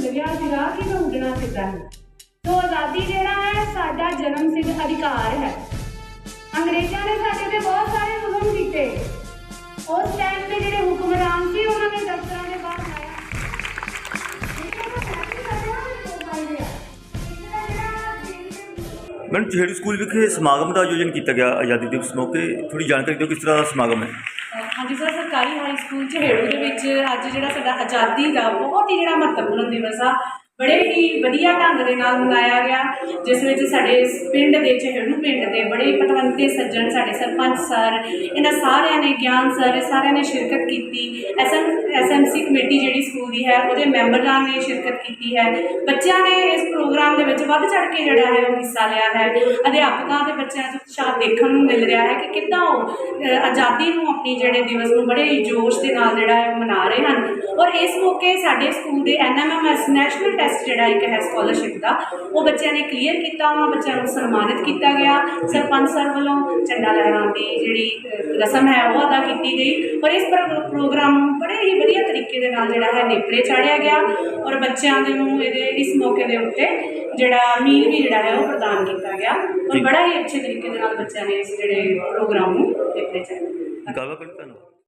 ਸੰਗਵਿਆ ਜਗਾ ਕੇ ਢੂੰਡਣਾ ਕਿਦਾਂ ਹੈ ਤੋ ਆਜ਼ਾਦੀ ਜਿਹੜਾ ਹੈ ਸਾਡਾ ਜਨਮ ਸਿੱਧ ਅਧਿਕਾਰ ਹੈ ਅੰਗਰੇਜ਼ਾਂ ਨੇ ਸਾਡੇ ਤੇ ਬਹੁਤ ਸਾਰੇ ਜ਼ੁਲਮ ਕੀਤੇ ਉਸ ਟਾਈਮ ਤੇ ਜਿਹੜੇ ਹੁਕਮਰਾਨ ਸੀ ਉਹਨਾਂ ਨੇ ਦਫ਼ਤਰਾਂ ਦੇ ਬਾਹਰ ਆਇਆ ਮੈਡਮ ਚਿਹੜੀ ਸਕੂਲ ਵਿਖੇ ਸਮਾਗਮ ਦਾ ਆਯੋਜਨ ਕੀਤਾ ਗਿਆ ਆਜ਼ਾਦੀ ਦਿਵਸ ਮੌਕੇ ਥੋੜੀ ਜਾਣਕਾਰੀ ਦਿਓ ਕਿਸ ਤਰ੍ਹਾਂ ਦਾ ਸਮਾਗਮ ਹੈ ਹਾਂਜੀ, ਸਰ, ਸਰਕਾਰੀ ਹਾਈ ਸਕੂਲ ਝੇੜੂ ਦੇ ਵਿੱਚ ਅੱਜ ਜਿਹੜਾ ਸਾਡਾ ਆਜ਼ਾਦੀ ਦਾ ਬਹੁਤ ਹੀ ਜਿਹੜਾ ਮਹੱਤਵਪੂਰਨ ਦਿਵਸ ਆ ਬੜੇ ਹੀ ਵਧੀਆ ਢੰਗ ਦੇ ਨਾਲ ਮਨਾਇਆ ਗਿਆ, ਜਿਸ ਵਿੱਚ ਸਾਡੇ ਪਿੰਡ ਦੇ ਝਹੇੜੂ ਪਿੰਡ ਦੇ ਬੜੇ ਪਤਵੰਤੇ ਸੱਜਣ, ਸਾਡੇ ਸਰਪੰਚ ਸਰ, ਇਹਨਾਂ ਸਾਰਿਆਂ ਨੇ ਗਿਆਨ ਸਰ, ਇਹ ਸਾਰਿਆਂ ਨੇ ਸ਼ਿਰਕਤ ਕੀਤੀ। ਐਸਐਮ, ਐਸਐਮਸੀ ਕਮੇਟੀ ਜਿਹੜੀ ਸਕੂਲ ਦੀ ਹੈ, ਉਹਦੇ ਮੈਂਬਰਾਂ ਨੇ ਸ਼ਿਰਕਤ ਕੀਤੀ ਹੈ। ਬੱਚਿਆਂ ਨੇ ਇਸ ਪ੍ਰੋਗਰਾਮ ਦੇ ਵਿੱਚ ਵੱਧ ਚੜ ਕੇ ਜਿਹੜਾ ਹੈ ਉਹ ਹਿੱਸਾ ਲਿਆ ਹੈ। ਅਧਿਆਪਕਾਂ ਤੇ ਬੱਚਿਆਂ 'ਚ ਉਤਸ਼ਾਹ ਦੇਖਣ ਨੂੰ ਮਿਲ ਰਿਹਾ ਹੈ ਕਿ ਕਿੱਦਾਂ ਉਹ ਆਜ਼ਾਦੀ ਨੂੰ ਆਪਣੀ ਜਿਹੜੇ ਦਿਵਸ ਨੂੰ ਬੜੇ ਹੀ ਜੋਸ਼ ਦੇ ਨਾਲ ਜਿਹੜਾ ਹੈ ਮਨਾ ਰਹੇ ਹਨ। ਔਰ ਇਸ ਮੌਕੇ ਸਾਡੇ ਸਕੂਲ ਦੇ ਐਨਐਮਐਮਐਸ ਨੈਸ਼ਨਲ ਟੈਸਟ ਜਿਹੜਾ ਇੱਕ ਹੈ ਸਕਾਲਰਸ਼ਿਪ ਦਾ ਉਹ ਬੱਚਿਆਂ ਨੇ ਕਲੀਅਰ ਕੀਤਾ ਉਹਨਾਂ ਬੱਚਿਆਂ ਨੂੰ ਸਨਮਾਨਿਤ ਕੀਤਾ ਗਿਆ। ਸਰਪੰਚ ਸਰ ਵੱਲੋਂ ਝੰਡਾ ਲਹਿਰਾਉਣ ਦੀ ਜਿਹੜੀ ਰਸਮ ਹੈ ਉਹ ਅਦਾ ਕੀਤੀ ਗਈ। ਔਰ ਇਸ ਪ੍ਰੋ- ਪ੍ਰੋਗਰਾਮ ਨੂੰ ਬੜੇ ਹੀ ਵਧੀਆ ਤਰੀਕੇ ਦੇ ਨਾਲ ਜਿਹੜਾ ਹੈ ਨੇਪਰੇ ਚਾੜਿਆ ਗਿਆ ਔਰ ਬੱਚਿਆਂ ਦੇ ਨੂੰ ਇਹਦੇ ਇਸ ਮੌਕੇ ਦੇ ਉੱਤੇ ਜਿਹੜਾ ਮੀਲ ਵੀ ਜਿਹੜਾ ਹੈ ਉਹ ਪ੍ਰਦਾਨ ਕੀਤਾ ਗਿਆ। ਔਰ। ਬੜਾ ਹੀ ਅੱਛੇ ਤਰੀਕੇ ਦੇ ਨਾਲ ਬੱਚਿਆਂ ਨੇ ਇਸ ਜਿਹੜੇ ਪ੍ਰੋਗਰਾਮ ਨੂੰ ਨੇਪਰੇ ਚਾੜਿਆ। ਧੰਨਵਾਦ?